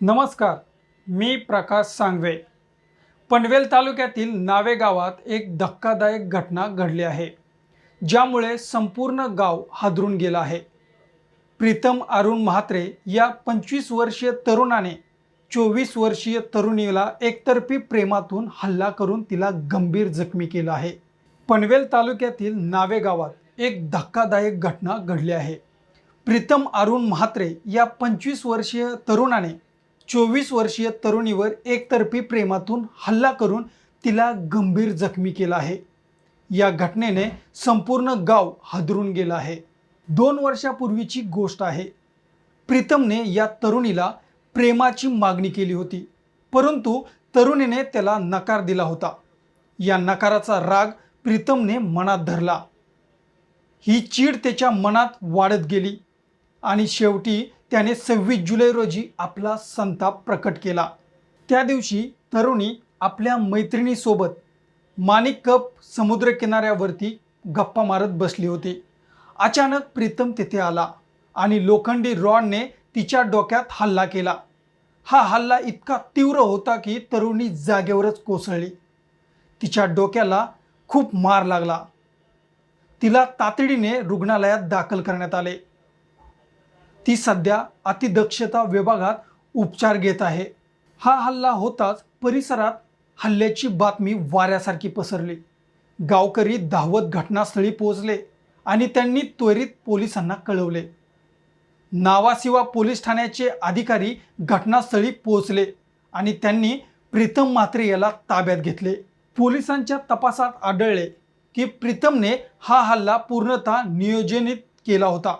नमस्कार मी प्रकाश सांगवे. पनवेल तालुक्यातील नावे गावात एक धक्कादायक घटना घडली आहे ज्यामुळे संपूर्ण गाव हादरून गेलं आहे. प्रीतम अरुण म्हात्रे या पंचवीस वर्षीय तरुणाने चोवीस वर्षीय तरुणीला एकतर्फी प्रेमातून हल्ला करून तिला गंभीर जखमी केलं आहे. पनवेल तालुक्यातील नावे गावात एक धक्कादायक घटना घडली आहे. प्रीतम अरुण म्हात्रे या पंचवीस वर्षीय तरुणाने चोवीस वर्षीय तरुणीवर एकतर्फी प्रेमातून हल्ला करून तिला गंभीर जखमी केला आहे. या घटनेने संपूर्ण गाव हादरून गेलं आहे. दोन वर्षापूर्वीची गोष्ट आहे. प्रीतमने या तरुणीला प्रेमाची मागणी केली होती परंतु तरुणीने त्याला नकार दिला होता. या नकाराचा राग प्रीतमने मनात धरला. ही चीड त्याच्या मनात वाढत गेली आणि शेवटी त्याने सव्वीस जुलै रोजी आपला संताप प्रकट केला. त्या दिवशी तरुणी आपल्या मैत्रिणीसोबत माणिक कप समुद्रकिनाऱ्यावरती गप्पा मारत बसली होती. अचानक प्रीतम तिथे आला आणि लोखंडी रॉडने तिच्या डोक्यात हल्ला केला. हा हल्ला इतका तीव्र होता की तरुणी जागेवरच कोसळली. तिच्या डोक्याला खूप मार लागला. तिला तातडीने रुग्णालयात दाखल करण्यात आले. ती सध्या अतिदक्षता विभागात उपचार घेत आहे. हा हल्ला होताच परिसरात हल्ल्याची बातमी वाऱ्यासारखी पसरली. गावकरी धावत घटनास्थळी पोहोचले आणि त्यांनी त्वरित पोलिसांना कळवले. नावासिवा पोलीस ठाण्याचे अधिकारी घटनास्थळी पोहोचले आणि त्यांनी प्रीतम म्हात्रे याला ताब्यात घेतले. पोलिसांच्या तपासात आढळले की प्रीतमने हा हल्ला पूर्णतः नियोजनित केला होता.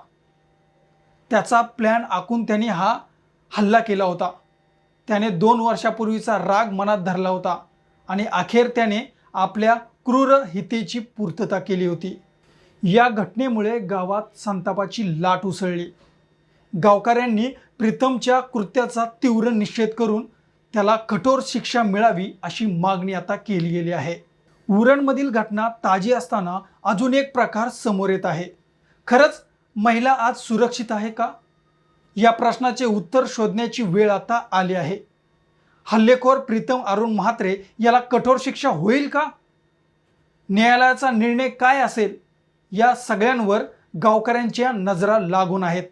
त्याचा प्लॅन आखून त्याने हा हल्ला केला होता. त्याने दोन वर्षापूर्वीचा राग मनात धरला होता आणि अखेर त्याने आपल्या क्रूर हितेची पूर्तता केली होती. या घटनेमुळे गावात संतापाची लाट उसळली. गावकऱ्यांनी प्रीतमच्या कृत्याचा तीव्र निषेध करून त्याला कठोर शिक्षा मिळावी अशी मागणी आता केली गेली आहे. उरणमधील घटना ताजी असताना अजून एक प्रकार समोर येत आहे. खरंच महिला आज सुरक्षित आहे का? या प्रश्नाचे उत्तर शोधण्याची वेळ आता आली आहे. हल्लेखोर प्रीतम अरुण म्हात्रे याला कठोर शिक्षा होईल का? न्यायालयाचा निर्णय काय असेल? या सगळ्यांवर गावकऱ्यांच्या नजरा लागून आहेत.